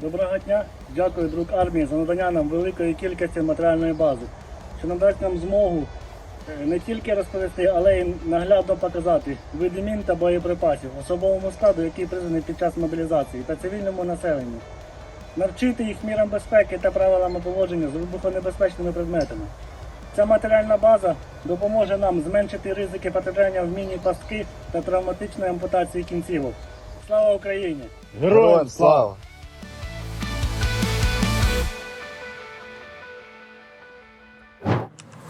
Доброго дня. Дякую, друг армії, за надання нам великої кількості матеріальної бази, що надасть нам змогу е, не тільки розповісти, але й наглядно показати види мін та боєприпасів особовому складу, який призваний під час мобілізації та цивільному населенню. Навчити їх мірам безпеки та правилами поводження з вибухонебезпечними предметами. Ця матеріальна база допоможе нам зменшити ризики потрапляння в міні пастки та травматичної ампутації кінцівок. Слава Україні! Героям слава!